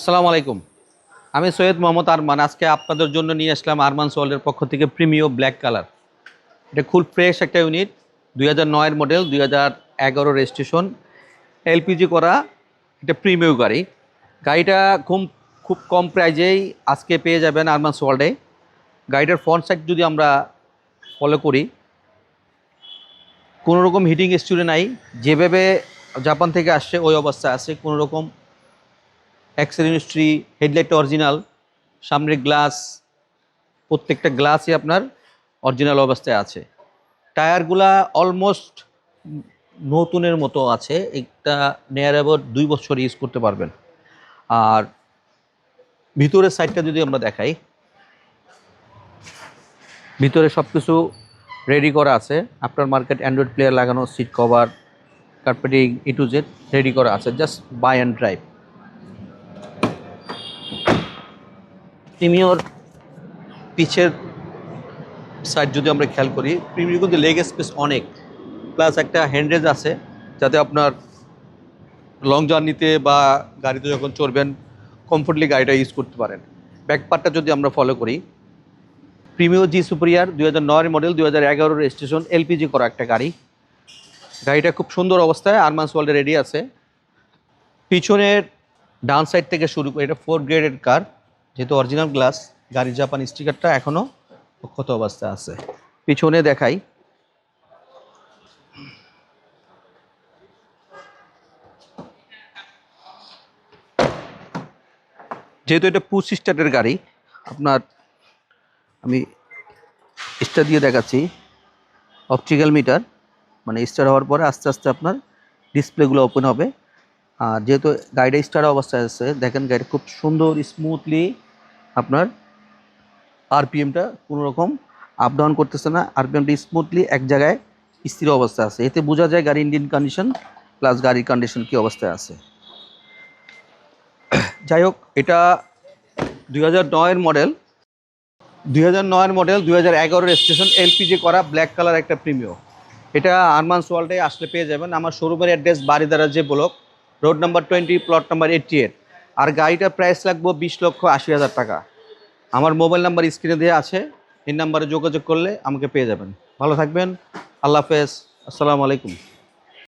আসসালামু আলাইকুম। আমি সৈয়দ মোহাম্মদ আরমান। আজকে আপনাদের জন্য নিয়ে আসলাম আরমান সোয়ালের পক্ষ থেকে প্রিমিও ব্ল্যাক কালার। এটা খুব ফ্রেশ একটা ইউনিট, দুই হাজার নয়ের মডেল, দুই হাজার এগারো রেজিস্ট্রেশন। এলপিজি করা, এটা প্রিমিয় গাড়ি। গাড়িটা খুব খুব কম প্রাইজেই আজকে পেয়ে যাবেন আরমান সোয়াল্ডে গাড়িটার ফ্রন্ট সাইড যদি আমরা ফলো করি কোনো রকম হিটিং স্টুডে নাই। যেভাবে জাপান থেকে আসছে, ওই অবস্থায় আছে কোনো রকম অ্যাক্সিডেন্ট্রি হেডলাইট অরিজিনাল সামনের গ্লাস প্রত্যেকটা গ্লাসই আপনার অরিজিনাল অবস্থায় আছে। টায়ারগুলা অলমোস্ট নতুনের মতো আছে, একটা নেয়ার অ্যাবাউট দুই বছর ইউজ করতে পারবেন। আর ভিতরের সাইডটা যদি আমরা দেখাই, ভিতরে সব কিছু রেডি করা আছে। আপনার মার্কেট অ্যান্ড্রয়েড প্লেয়ার লাগানো seat cover carpeting A to Z ready করা আছে just buy and drive premier পিছের সাইড যদি আমরা খেয়াল করি, প্রিমিয়র কিন্তু লেগ স্পেস অনেক। প্লাস একটা হ্যান্ডরেজ আছে, যাতে আপনার লং জার্নিতে বা গাড়িতে যখন চড়বেন কমফোর্টলি গাড়িটা ইউজ করতে পারেন। ব্যাক পার্টটা যদি আমরা ফলো করি প্রিমিও জি সুপ্রিয়ার দুই হাজার নয় মডেল দুই হাজার এগারো রেজিস্ট্রেশন এলপিজি করা একটা গাড়ি। গাড়িটা খুব সুন্দর অবস্থায় আরমান্স ওয়ার্ল্ডে রেডি আছে। পিছনের ডান সাইড থেকে শুরু করে, এটা ফোর গ্রেডেড কার যেহেতু অরিজিনাল গ্লাস গাড়ির জাপান স্টিকারটা এখনও অক্ষত অবস্থায় আছে। পিছনে দেখাই। যেহেতু এটা পুশ স্টার্টের গাড়ি, আপনার আমি স্টার দিয়ে দেখাচ্ছি। অপটিক্যাল মিটার মানে স্টার হওয়ার পরে আস্তে আস্তে আপনার ডিসপ্লেগুলো ওপেন হবে। আর যেহেতু গাড়িটা স্টার অবস্থায় আছে, দেখেন গাড়িটা খুব সুন্দর স্মুথলি আপনার আরপিএমটা কোনো রকম আপ ডাউন করতেছে না। আরপিএমটা স্মুথলি এক জায়গায় স্থির অবস্থায় আছে। এতে বোঝা যায় গাড়ি ইঞ্জিন কন্ডিশন প্লাস গাড়ির কন্ডিশন কী অবস্থায় আছে। যাই হোক, এটা দুই হাজার নয়ের মডেল দুই হাজার নয়ের মডেল দুই হাজার এগারো রেজিস্ট্রেশন এলপিজি করা ব্ল্যাক কালার একটা প্রিমিও এটা আরমান ওয়ার্ল্ডে আসলে পেয়ে যাবেন। আমার শোরুমের অ্যাড্রেস বাড়িদারা যে block road number twenty plot number eighty eight আর গাড়িটার প্রাইস লাগবো বিশ লক্ষ আশি হাজার টাকা। আমার মোবাইল নাম্বার স্ক্রিনে দেওয়া আছে, এই নাম্বারে যোগাযোগ করলে আমাকে পেয়ে যাবেন। ভালো থাকবেন, আল্লাহ হাফেজ, আসসালামু আলাইকুম।